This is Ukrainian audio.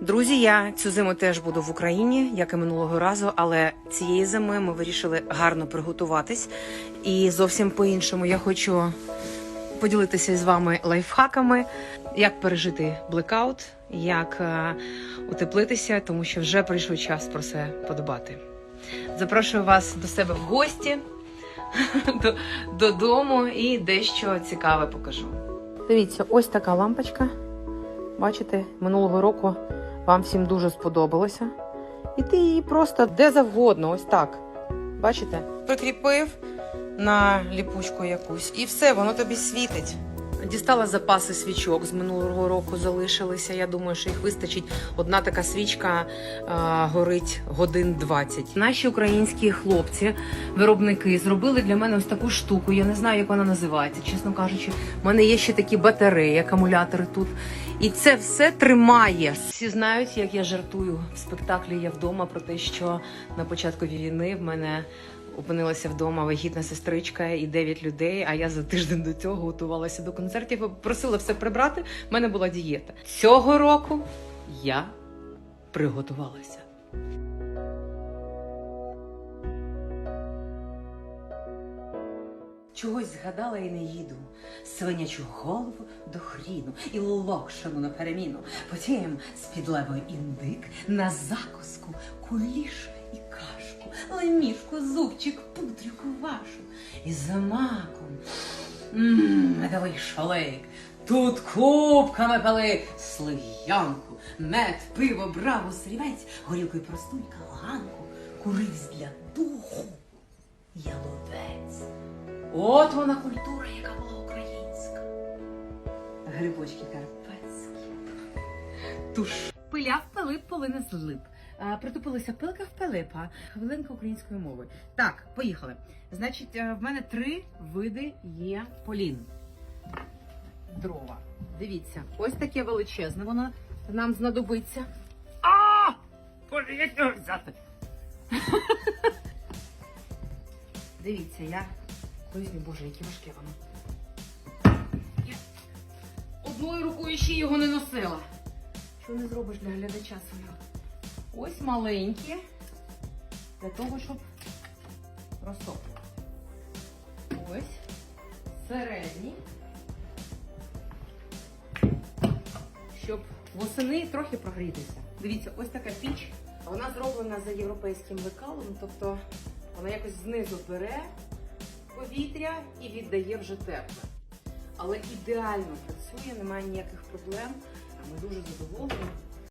Друзі, я цю зиму теж буду в Україні, як і минулого разу, але цієї зими ми вирішили гарно приготуватись. І зовсім по-іншому я хочу поділитися з вами лайфхаками, як пережити блекаут, як е, утеплитися, тому що вже прийшов час про це подбати. Запрошую вас до себе в гості, до- додому і дещо цікаве покажу. Дивіться, ось така лампочка. Бачите, минулого року вам всім дуже сподобалося. І ти її просто де завгодно, ось так. Бачите? Прикріпив на ліпучку якусь, і все, воно тобі світить. Дістала запаси свічок з минулого року, залишилися. Я думаю, що їх вистачить. Одна така свічка а, горить годин 20. Наші українські хлопці, виробники, зробили для мене ось таку штуку. Я не знаю, як вона називається, чесно кажучи. У мене є ще такі батареї, акумулятори тут. І це все тримає. Всі знають, як я жартую в спектаклі Я вдома про те, що на початку війни в мене опинилася вдома вагітна сестричка і 9 людей. А я за тиждень до цього готувалася до концертів. Просила все прибрати. в мене була дієта. Цього року я приготувалася. Чогось згадала і не їду. Свинячу голову до хріну і локшину на переміну. Потім з підлевою індик на закуску куліш лемішку, зубчик, пудрюку вашу. І за маком. Медовий шалик. Тут кубками пили слив'янку, мед, пиво, браво, срівець, горілку і простулька, ганку, курись для духу, яловець. От вона культура, яка була українська. Грибочки карпатські. Туш. Пиляв Пилип, полине злип. А, Притупилася пилка в Пилипа. Хвилинка української мови. Так, поїхали. Значить, е, в мене три види є полін. Дрова. Дивіться, ось таке величезне, воно нам знадобиться. А! Взяти? Дивіться, я. Ой, боже, яке важке воно. Одною рукою ще його не носила. Що не зробиш для глядача свого? Ось маленькі. Для того, щоб розтоплювати. Ось. Середні. Щоб восени трохи прогрітися. Дивіться, ось така піч. Вона зроблена за європейським лекалом, тобто вона якось знизу бере повітря і віддає вже тепле. Але ідеально працює, немає ніяких проблем. Ми дуже задоволені.